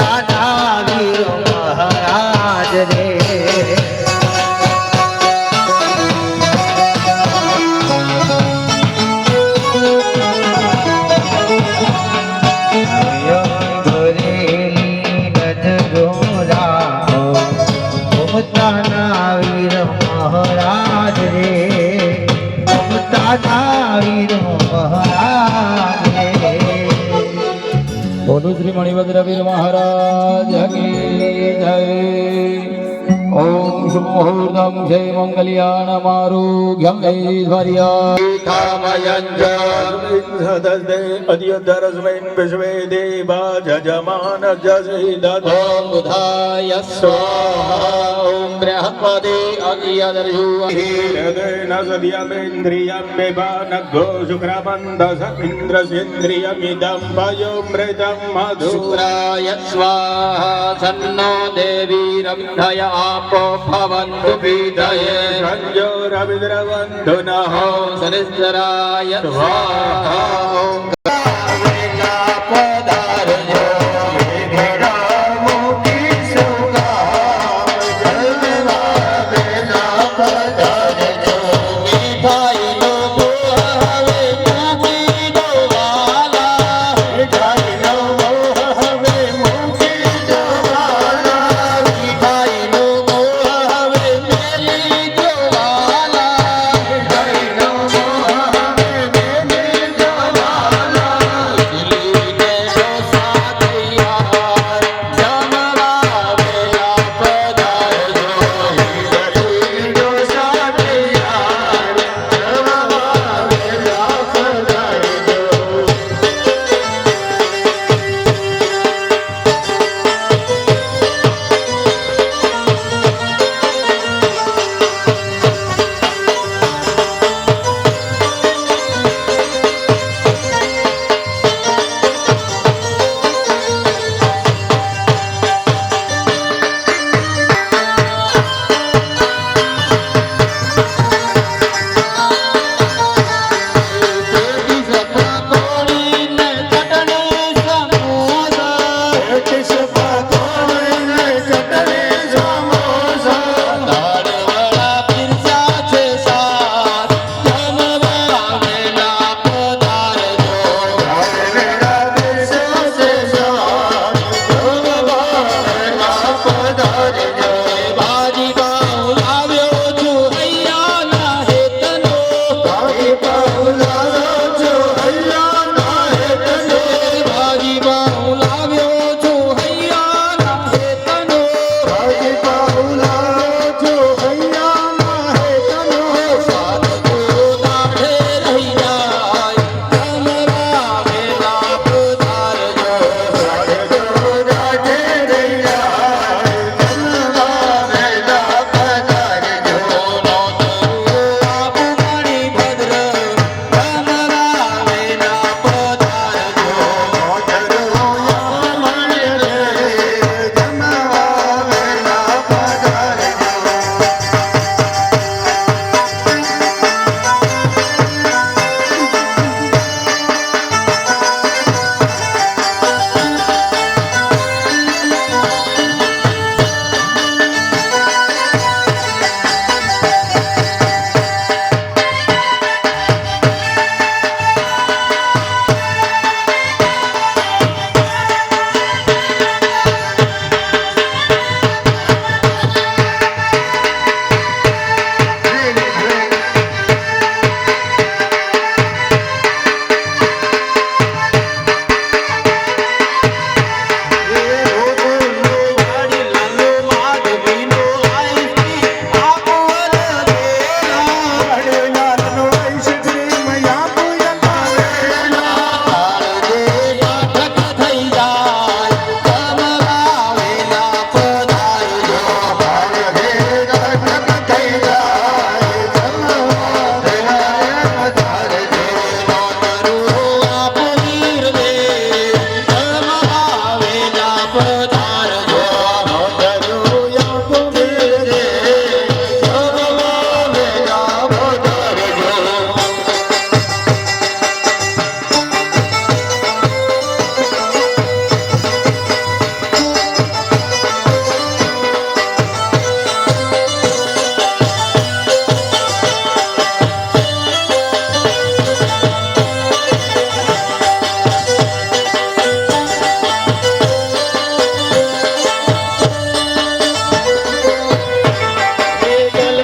দান মহারাজ ઓમ શુભ મુહૂર્તમ જય મંગલ્યાન મારુગ્યમ ઐશ્વર્યા અદ્યધરસ્મૈન વિશ્વે દેવા જજમાન જસીદતો ઓમ બુધાય સ્વાહા ઓમ બૃહસ્પતિ અગ્યદર્શુ હૃદયન સદ્યમેન્દ્રિયમ વિભાનગો શુક્રબંધસ ઇન્દ્રસ્યેન્દ્રિયમિદં વયોમૃતં શુક્રાય સ્વાહા સન્નો દેવી રવિધય આપો